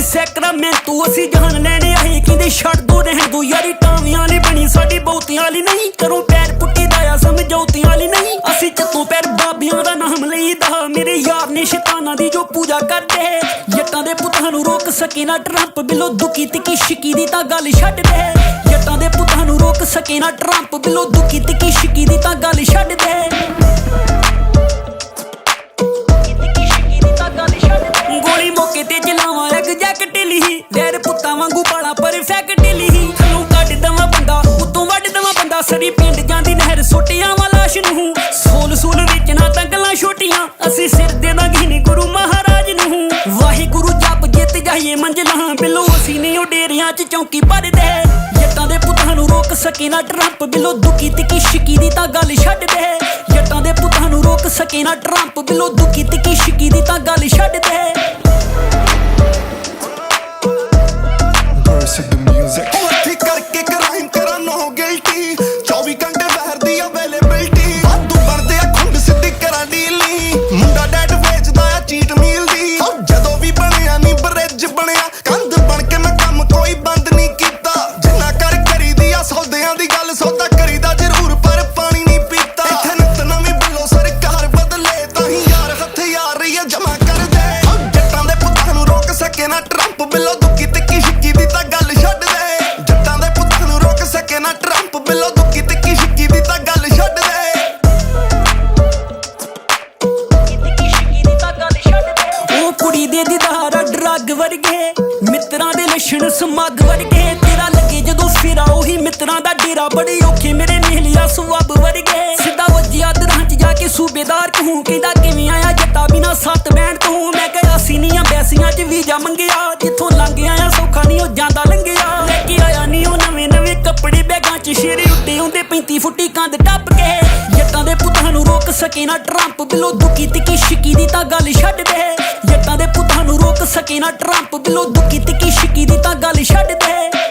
Sacramento ਅਸੀਂ ਜਾਨ ਲੈਣੇ ਆਏ ਕਹਿੰਦੇ ਛੱਡ ਦੋ ਰਹਿਣ ਦੋ। ਯਾਰੀ ਟਾਵੀਆਂ ਲਈ ਬਣੀ, ਸਾਡੀ ਬਹੁਤੀਆਂ ਲਈ ਨਹੀਂ। ਕਰੋ ਪੈਰ ਪੁੱਟੀ ਦਾ ਆ, ਸਮਝੌਤੀਆਂ ਲਈ ਨਹੀਂ। ਅਸੀਂ ਚੱਤੋਂ ਪੈਰ ਬਾਬਿਆਂ ਦਾ ਨਾਮ ਲਈਦਾ। ਮੇਰੇ ਯਾਰ ਨੇ ਸ਼ੈਤਾਨਾਂ ਦੀ ਜੋ ਪੂਜਾ ਕਰਦੇ। ਜੱਟਾਂ ਦੇ ਪੁੱਤਾਂ ਨੂੰ ਰੋਕ ਸਕੇ ਨਾ ਟਰੰਪ। ਬਿਲੋ ਦੁਖੀ ਤਿੱਕੀ ਸ਼ਿਕੀ ਦੀ ਤਾਂ ਗੱਲ ਛੱਡ ਦੇ। ਜੱਟਾਂ ਦੇ ਪੁੱਤਾਂ ਨੂੰ ਰੋਕ ਸਕੇ ਨਾ ਟਰੰਪ। ਬਿਲੋ ਦੁਖੀ ਤਿੱਕੀ ਸ਼ਿਕੀ ਦੀ ਤਾਂ ਗੱਲ ਛੱਡ ਦੇ। ਜੈਕ ਢਿੱਲੀ ਤੇਰੇ ਪੁੱਤਾਂ ਵਾਂਗੂ ਪਾਲਾ ਪਰਫੈਕਟ ਢਿੱਲੀ ਥੱਲੋਂ ਕੱਢ ਦਵਾਂ ਬੰਦਾ, ਉਤੋਂ ਵੱਢ ਦਵਾਂ ਬੰਦਾ। ਸਰੀ ਪਿੰਡ ਜਾਂਦੀ ਨਹਿਰ ਸੁੱਟਿਆਂ ਵਾ ਲਾਸ਼ ਨੂੰ ਸੋਲ ਸੂਲ ਵਿੱਚ ਨਾ ਤਾਂ ਗੱਲਾਂ ਛੋਟੀਆਂ। ਅਸੀਂ ਸਿਰ ਦੇ ਦਾਂਗੇ ਨੀ ਗੁਰੂ ਮਹਾਰਾਜ ਨੂੰ। ਵਾਹਿਗੁਰੂ ਜਪ ਜਿੱਤ ਜਾਈਏ ਮੰਜ਼ਲਾਂ। ਬਿਲੋ ਅਸੀਂ ਨੇ ਉਹ ਡੇਰਿਆਂ 'ਚ ਚੌਂਕੀ ਭਰਦੇ। ਜੱਟਾਂ ਦੇ ਪੁੱਤਾਂ ਨੂੰ ਰੋਕ ਸਕੇ ਨਾ ਟਰੰਪ ਬਿਲੋ ਦੁਖੀ ਤਿੱਕੀ ਸ਼ਿਕੀ ਦੀ ਤਾਂ ਗੱਲ ਛੱਡ ਦੇ। ਜੱਟਾਂ ਦੇ ਪੁੱਤਾਂ ਨੂੰ ਰੋਕ ਸਕੇ ਨਾ ਟਰੰਪ ਬਿਲੋ ਦੁਖੀ ਤਿੱਕੀ ਸ਼ਿਕੀ ਦੀ ਤਾਂ ਗੱਲ ਛੱਡ ਦੇ। ਬਿੱਲੋ ਦੁੱਕੀ ਤਿੱਕੀ ਸ਼ਿੱਕੀ ਦੀ ਤਾਂ ਗੱਲ ਛੱਡ ਦੇ। ਉਹ ਕੁੜੀ ਦੇ ਦੀਦਾਰ ਡਰੱਗ ਵਰਗੇ, ਮਿੱਤਰਾਂ ਦੇ ਲੱਛਣ ਸਮੱਗ ਵਰਗੇ। ਤੇਰਾ ਲੱਗੇ ਜਦੋਂ ਫਿਰਾ ਉਹੀ ਮਿੱਤਰਾਂ ਦਾ ਡੇਰਾ ਬੜੇ ਔਖੇ। ਮੇਰੇ ਨੀਲਿਆ ਸੁਵਬ ਵਰਗੇ। ਸਿੱਧਾ ਵੱਜਿਆ ਦਰਾਂ ਚ ਜਾ ਕੇ ਸੂਬੇਦਾਰ ਕਹੂੰ ਕਹਿੰਦਾ ਕਿਵੇਂ ਆਇਆ ਜੱਟਾ ਬਿਨਾ ਸੱਤ ਬੈਣ ਤੂੰ। ਮੈਂ ਕਿਹਾ ਸੀਨੀਆਂ ਬੈਸੀਆਂ ਚ ਵੀਜ਼ਾ ਮੰਗਿਆ। ਜਿੱਥੋਂ ਲੰਘ ਆਇਆ, ਸੌਖਾ ਨਹੀਂ ਉਹ ਜਾਂਦਾ ਲੰਘਿਆ। ਸ਼ੇਰੇ 35 ਫੁੱਟੀ ਕੰਧ ਟੱਪ ਕੇ। ਜੱਟਾਂ ਦੇ ਪੁੱਤਾਂ ਨੂੰ ਰੋਕ ਸਕੇ ਨਾ ਟਰੰਪ, ਬਿਲੋ ਦੁਖੀ ਤਿੱਕੀ ਸ਼ਿਕੀ ਦੀ ਤਾਂ ਗੱਲ ਛੱਡ ਦੇ। ਜੱਟਾਂ ਦੇ ਪੁੱਤਾਂ ਨੂੰ ਰੋਕ ਸਕੇ ਨਾ ਟਰੰਪ, ਬਿਲੋ ਦੁਖੀ ਤਿੱਕੀ ਸ਼ਿਕੀ ਦੀ ਤਾਂ ਗੱਲ ਛੱਡ ਦੇ।